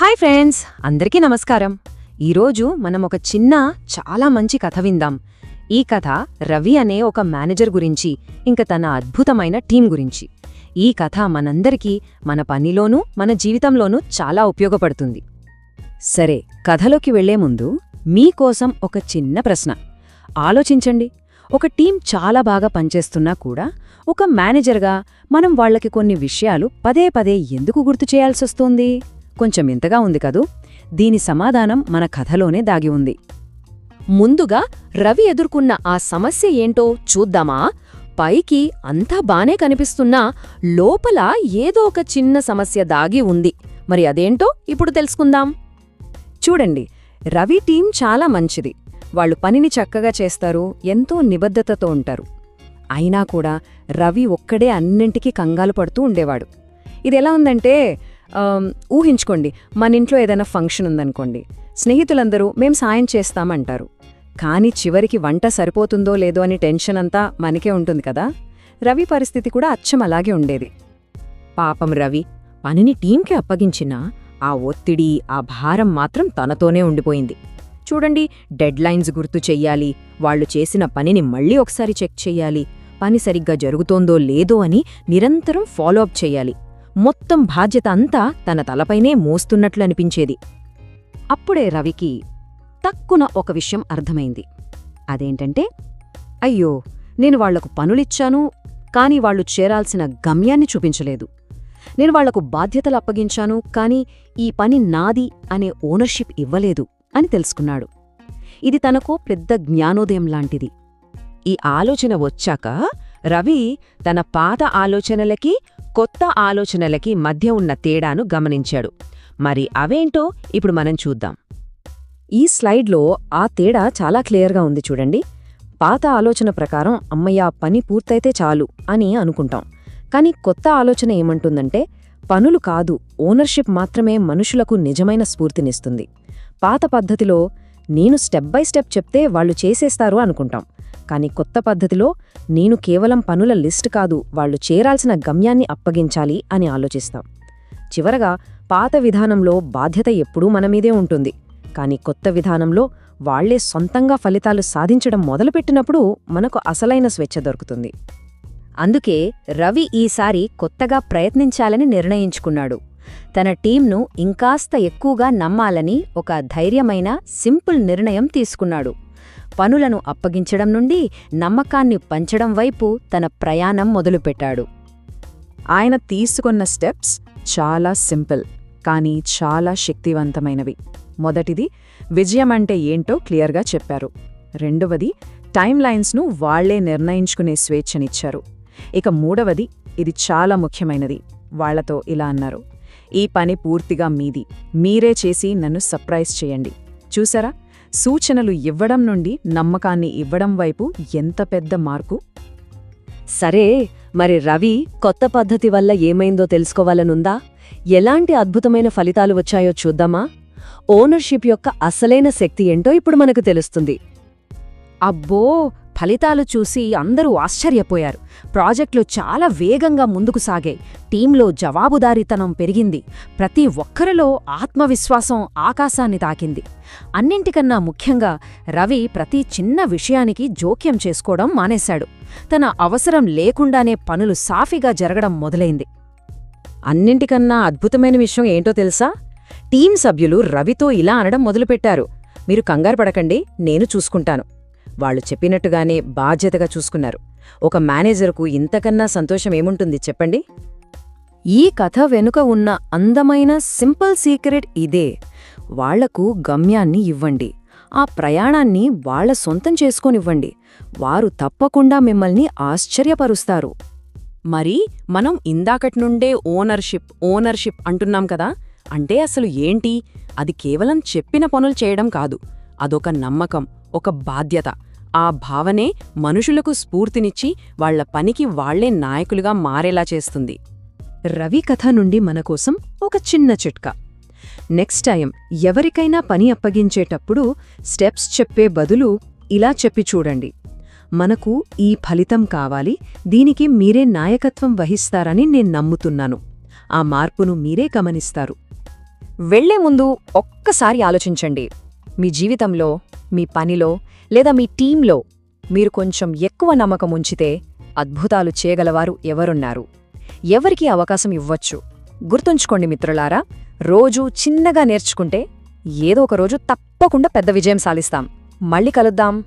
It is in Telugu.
హాయ్ ఫ్రెండ్స్ అందరికీ నమస్కారం. ఈరోజు మనం ఒక చిన్న చాలా మంచి కథ విందాం. ఈ కథ రవి అనే ఒక మేనేజర్ గురించి ఇంక తన అద్భుతమైన టీం గురించి. ఈ కథ మనందరికీ మన పనిలోనూ మన జీవితంలోనూ చాలా ఉపయోగపడుతుంది. సరే కథలోకి వెళ్ళే ముందు మీకోసం ఒక చిన్న ప్రశ్న. ఆలోచించండి. ఒక టీం చాలా బాగా పనిచేస్తున్నా కూడా ఒక మేనేజర్గా మనం వాళ్ళకి కొన్ని విషయాలు పదే పదే ఎందుకు గుర్తు చేయాల్సొస్తుంది? కొంచెం ఇంతగా ఉంది కదూ? దీని సమాధానం మన కథలోనే దాగి ఉంది. ముందుగా రవి ఎదుర్కొన్న ఆ సమస్య ఏంటో చూద్దామా? పైకి అంతా బానే కనిపిస్తున్నా లోపల ఏదో ఒక చిన్న సమస్య దాగి ఉంది. మరి అదేంటో ఇప్పుడు తెలుసుకుందాం. చూడండి రవి టీం చాలా మంచిది. వాళ్ళు పనిని చక్కగా చేస్తారు ఎంతో నిబద్ధతతో ఉంటారు. అయినా కూడా రవి ఒక్కడే అన్నింటికీ కంగాలు పడుతూ ఉండేవాడు. ఇది ఎలా ఉందంటే ఊహించుకోండి మన ఇంట్లో ఏదైనా ఫంక్షన్ ఉందనుకోండి స్నేహితులందరూ మేం సాయం చేస్తామంటారు కానీ చివరికి వంట సరిపోతుందో లేదో అని టెన్షన్ అంతా మనకే ఉంటుంది కదా? రవి పరిస్థితి కూడా అచ్చం అలాగే ఉండేది. పాపం రవి పనిని టీంకి అప్పగించినా ఆ ఒత్తిడి ఆ భారం మాత్రం తనతోనే ఉండిపోయింది. చూడండి డెడ్లైన్స్ గుర్తు చెయ్యాలి వాళ్ళు చేసిన పనిని మళ్ళీ ఒకసారి చెక్ చెయ్యాలి పని సరిగ్గా జరుగుతోందో లేదో అని నిరంతరం ఫాలో అప్ చెయ్యాలి. మొత్తం బాధ్యత అంతా తన తలపైనే మోస్తున్నట్లు అనిపించేది అప్పుడే రవికి తక్కున ఒక విషయం అర్థమైంది. అదేంటంటే అయ్యో నేను వాళ్ళకు పనులిచ్చాను కాని వాళ్ళు చేరాల్సిన గమ్యాన్ని చూపించలేదు. నేను వాళ్ళకు బాధ్యతలు అప్పగించాను కాని ఈ పని నాది అనే ఓనర్షిప్ ఇవ్వలేదు అని తెలుసుకున్నాడు. ఇది తనకో పెద్ద జ్ఞానోదయం లాంటిది. ఈ ఆలోచన వచ్చాక రవి తన పాత ఆలోచనలకి కొత్త ఆలోచనలకి మధ్య ఉన్న తేడాను గమనించాడు. మరి అవేంటో ఇప్పుడు మనం చూద్దాం. ఈ స్లైడ్లో ఆ తేడా చాలా క్లియర్గా ఉంది చూడండి. పాత ఆలోచన ప్రకారం అమ్మయ్య పని పూర్తయితే చాలు అని అనుకుంటాం. కానీ కొత్త ఆలోచన ఏమంటుందంటే పనులు కాదు ఓనర్షిప్ మాత్రమే మనుషులకు నిజమైన స్ఫూర్తినిస్తుంది. పాత పద్ధతిలో నేను స్టెప్ బై స్టెప్ చెప్తే వాళ్ళు చేసేస్తారు అనుకుంటాం. కానీ కొత్త పద్ధతిలో నేను కేవలం పనుల లిస్ట్ కాదు వాళ్ళు చేరాల్సిన గమ్యాన్ని అప్పగించాలి అని ఆలోచిస్తాం. చివరగా పాత విధానంలో బాధ్యత ఎప్పుడూ మనమీదే ఉంటుంది. కానీ కొత్త విధానంలో వాళ్ళే సొంతంగా ఫలితాలు సాధించడం మొదలుపెట్టినప్పుడు మనకు అసలైన స్వేచ్ఛ దొరుకుతుంది. అందుకే రవి ఈసారి కొత్తగా ప్రయత్నించాలని నిర్ణయించుకున్నాడు. తన టీంను ఇంకాస్త ఎక్కువగా నమ్మాలని ఒక ధైర్యమైన సింపుల్ నిర్ణయం తీసుకున్నాడు. పనులను అప్పగించడం నుండి నమ్మకాన్ని పంచడం వైపు తన ప్రయాణం మొదలుపెట్టాడు. ఆయన తీసుకున్న స్టెప్స్ చాలా సింపుల్ కానీ చాలా శక్తివంతమైనవి. మొదటిది విజయం అంటే ఏంటో క్లియర్గా చెప్పారు. రెండవది టైం లైన్స్ను వాళ్ళే నిర్ణయించుకునే స్వేచ్ఛనిచ్చారు. ఇక మూడవది ఇది చాలా ముఖ్యమైనది వాళ్ళతో ఇలా అన్నారు. ఈ పని పూర్తిగా మీది మీరే చేసి నన్ను సర్ప్రైజ్ చేయండి. చూసారా? సూచనలు ఇవ్వడం నుండి నమ్మకాన్ని ఇవ్వడం వైపు ఎంత పెద్ద మార్కు సరే మరి రవి కొత్త పద్ధతి వల్ల ఏమైందో తెలుసుకోవాలనుందా? ఎలాంటి అద్భుతమైన ఫలితాలు వచ్చాయో చూద్దామా? ఓనర్షిప్ యొక్క అసలైన శక్తి ఏంటో ఇప్పుడు మనకు తెలుస్తుంది. అబ్బో! ఫలితాలు చూసి అందరూ ఆశ్చర్యపోయారు. ప్రాజెక్టులు చాలా వేగంగా ముందుకు సాగాయి. టీంలో జవాబుదారీతనం పెరిగింది. ప్రతి ఒక్కరిలో ఆత్మవిశ్వాసం ఆకాశాన్ని తాకింది. అన్నింటికన్నా ముఖ్యంగా రవి ప్రతి చిన్న విషయానికి జోక్యం చేసుకోవడం మానేశాడు. తన అవసరం లేకుండానే పనులు సాఫీగా జరగడం మొదలైంది. అన్నింటికన్నా అద్భుతమైన విషయం ఏంటో తెలుసా? టీం సభ్యులు రవితో ఇలా అనడం మొదలుపెట్టారు. మీరు కంగారు పడకండి నేను చూసుకుంటాను. వాళ్ళు చెప్పినట్టుగానే బాధ్యతగా చూసుకున్నారు. ఒక మేనేజర్కు ఇంతకన్నా సంతోషం ఏముంటుంది చెప్పండి? ఈ కథ వెనుక ఉన్న అందమైన సింపుల్ సీక్రెట్ ఇదే. వాళ్ళకు గమ్యాన్ని ఇవ్వండి. ఆ ప్రయాణాన్ని వాళ్ళ సొంతం చేసుకోనివ్వండి. వారు తప్పకుండా మిమ్మల్ని ఆశ్చర్యపరుస్తారు. మరి మనం ఇందాకటి నుండే ఓనర్షిప్ ఓనర్షిప్ అంటున్నాం కదా? అంటే అసలు ఏంటి? అది కేవలం చెప్పిన పనులు చేయడం కాదు. అదొక నమ్మకం ఒక బాధ్యత. ఆ భావనే మనుషులకు స్ఫూర్తినిచ్చి వాళ్ళ పనికి వాళ్ళే నాయకులుగా మారేలా చేస్తుంది. రవి కథ నుండి మనకోసం ఒక చిన్న చిట్కా. నెక్స్ట్ టైం ఎవరికైనా పని అప్పగించేటప్పుడు స్టెప్స్ చెప్పే బదులు ఇలా చెప్పి చూడండి. మనకు ఈ ఫలితం కావాలి దీనికి మీరే నాయకత్వం వహిస్తారని నేను నమ్ముతున్నాను. ఆ మార్పును మీరే గమనిస్తారు. వెళ్ళే ముందు ఒక్కసారి ఆలోచించండి. మీ జీవితంలో మీ పనిలో లేదా మీ టీంలో మీరు కొంచెం ఎక్కువ నమ్మకం ఉంచితే అద్భుతాలు చేయగలవారు ఎవరున్నారు? ఎవరికి అవకాశం ఇవ్వచ్చు? గుర్తుంచుకోండి మిత్రులారా రోజూ చిన్నగా నేర్చుకుంటే ఏదో ఒక రోజు తప్పకుండా పెద్ద విజయం సాధిస్తాం. మళ్ళీ కలుద్దాం.